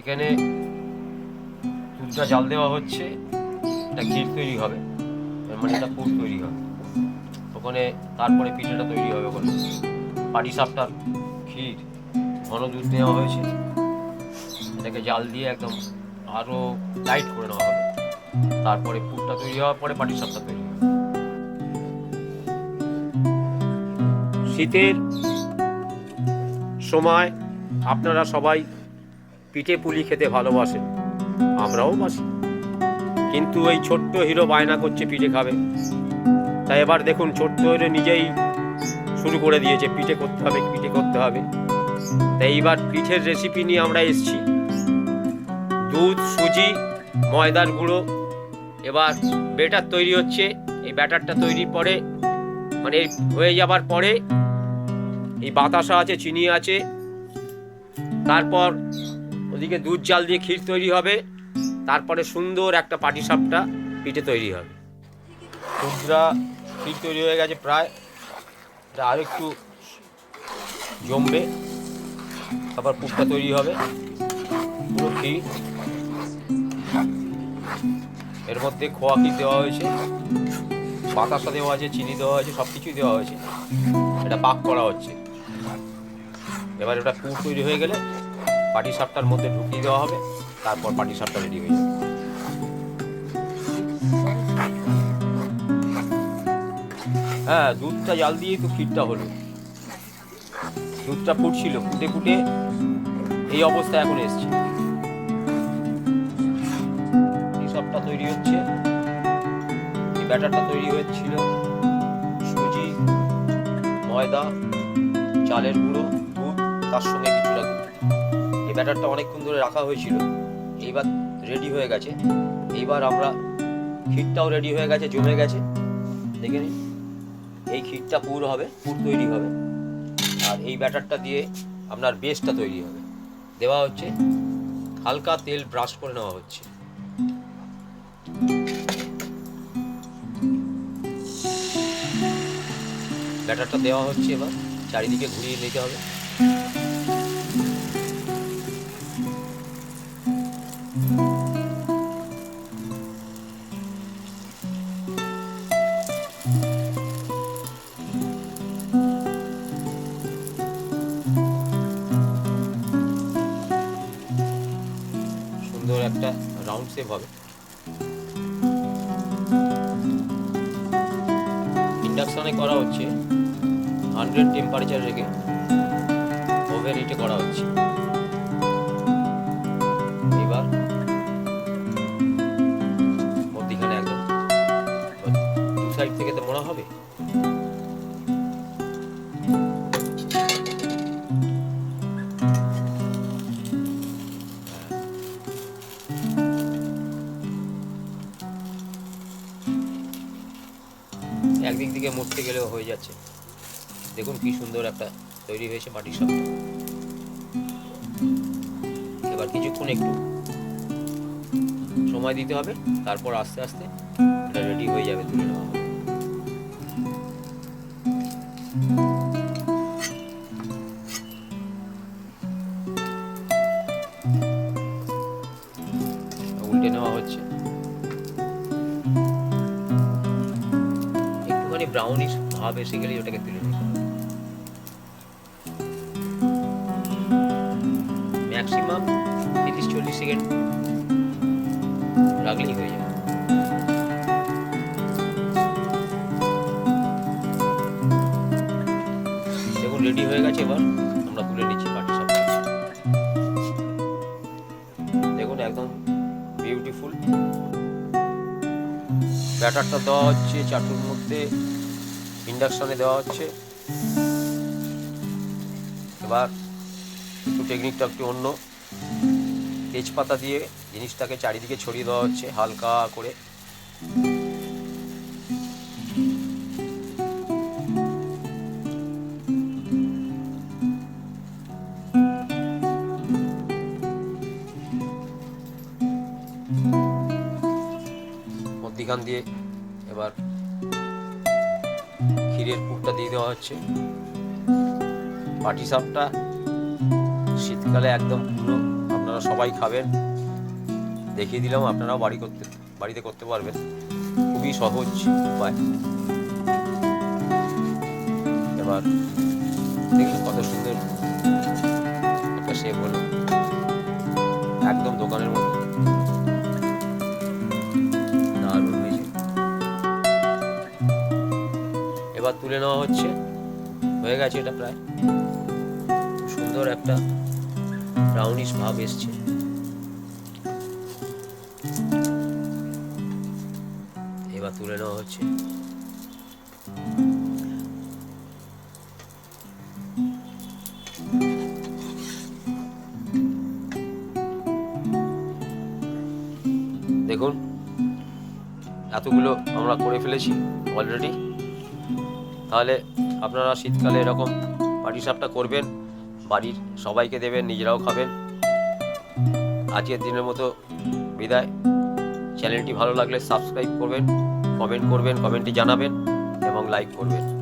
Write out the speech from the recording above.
এখানে দুধটা জাল দেওয়া হচ্ছে, একটা ক্ষীর তৈরি হবে মানে একটা পুর তৈরি হবে। ওখানে তারপরে পিঠেটা তৈরি হবে ওখানে। পাটি সাপটার ক্ষীর, ঘন দুধ নেওয়া হয়েছে। এটাকে জাল দিয়ে একদম আরও লাইট করে নেওয়া হবে। তারপরে পুরটা তৈরি হওয়ার পরে পাটি সাপটা তৈরি হবে। শীতের সময় আপনারা সবাই পিঠে পুলি খেতে ভালোবাসে। আমরাও বাসি। কিন্তু এই ছোট্ট হিরো বায়না করছে পিঠে খাবে। তাই এবার দেখুন, ছোট্ট হিরো নিজেই শুরু করে দিয়েছে, পিঠে করতে হবে, পিঠে করতে হবে। তাই এইবার পিঠের রেসিপি নিয়ে আমরা এসেছি। দুধ, সুজি, ময়দার গুঁড়ো। এবার বেটার তৈরি হচ্ছে। এই ব্যাটারটা তৈরি পরে মানে হয়ে যাবার পরে, এই বাতাসা আছে, চিনি আছে। তারপর ওদিকে দুধ জাল দিয়ে ক্ষীর তৈরি হবে, তারপরে সুন্দর একটা পাটিসাপটা পিঠে তৈরি হবে। দুধরা ক্ষীর তৈরি হয়ে গেছে প্রায়, এটা আরও একটু জমবে, তারপর পুরটা তৈরি হবে, পুরো ক্ষীর। এর মধ্যে খোয়া ক্ষীর দেওয়া হয়েছে, বাতাসা দেওয়া আছে চিনি দেওয়া হয়েছে সব কিছুই দেওয়া হয়েছে। এটা পাক করা হচ্ছে। এবার এটা পুর তৈরি হয়ে গেলে পাটি সাপটার মধ্যে ঢুকিয়ে দেওয়া হবে, তারপর পাটি সাপটা রেডি হয়ে যাবে। হ্যাঁ দুধটা জাল দিয়েই তো ক্ষীরটা হলো। দুধটা ফুটছিল, ফুটে ফুটে এই অবস্থা এখন এসছে। সবটা তৈরি হচ্ছে। এই ব্যাটারটা তৈরি হচ্ছিল সুজি, ময়দা, চালের গুঁড়ো, দুধ, তার সঙ্গে কিছুটা ব্যাটারটা অনেকক্ষণ ধরে রাখা হয়েছিল। এইবার রেডি হয়ে গেছে। এইবার আমরা ক্ষীরটাও রেডি হয়ে গেছে, জমে গেছে। দেখে নিন, এই ক্ষীরটা পুর হবে, পুর তৈরি হবে। আর এই ব্যাটারটা দিয়ে আপনার বেসটা তৈরি হবে। দেওয়া হচ্ছে, হালকা তেল ব্রাশ করে নেওয়া হচ্ছে। ব্যাটারটা দেওয়া হচ্ছে এবার, চারিদিকে ঘুরিয়ে নিতে হবে। সুন্দর একটা রাউন্ড শেপ হবে। ইন্ডাকশনে করা হচ্ছে হান্ড্রেড টেম্পারেচার রেখে ওভেন হিটে করা হচ্ছে। এবার মধ্যিখানে একদম দু সাইড থেকে তো মনে হবে। একদিক থেকে মুড়তে গেলেও হয়ে যাচ্ছে। দেখুন কি সুন্দর একটা তৈরি হয়েছে মাটির সাপটা এবার কিছুক্ষণ একটু সময় দিতে হবে, তারপর আস্তে আস্তে এটা রেডি হয়ে যাবে তুলে নেওয়া। উল্টে নেওয়া হচ্ছে। ব্রাউনিশ ভাব এসে গেলেই ওটাকে তুলে নিতে হবে। ম্যাক্সিমাম তিরিশ চল্লিশ সেকেন্ড রাখলেই হয়ে যাবে। দেখুন রেডি হয়ে গেছে এবার। আমরা তুলে নিচ্ছি পাটি সাপটা। দেখুন, একদম বিউটিফুল ব্যাটারটা দেওয়া হচ্ছে চাটুর মধ্যে। ইন্ডাকশনে দেওয়া হচ্ছে। এবার একটু টেকনিকটা একটু অন্য। তেজপাতা দিয়ে জিনিসটাকে চারিদিকে ছড়িয়ে দেওয়া হচ্ছে হালকা করে। মধ্যিখান দিয়ে এবার ক্ষীরের পুরটা দিয়ে দেওয়া হচ্ছে। পাটি সাপটা শীতকালে একদম পুরো আপনারা সবাই খাবেন। দেখিয়ে দিলাম, আপনারাও বাড়ি করতে, বাড়িতে করতে পারবেন। খুবই সহজ উপায়। এবার দেখুন কত সুন্দর একটা শেপ হলো। একদম দোকানের মতো। এবার তুলে নেওয়া হচ্ছে। হয়ে গেছে এটা প্রায়। সুন্দর একটা ব্রাউনিশ ভাব এসছে। এবার তুলে নেওয়া হচ্ছে। দেখুন, এতগুলো আমরা করে ফেলেছি অলরেডি তাহলে আপনারা শীতকালে এরকম পাটিসাপটা করবেন, বাড়ির সবাইকে দেবেন, নিজেরাও খাবেন। আজকের দিনের মতো বিদায়। চ্যানেলটি ভালো লাগলে সাবস্ক্রাইব করবেন কমেন্ট করবেন কমেন্টটি জানাবেন এবং লাইক করবেন।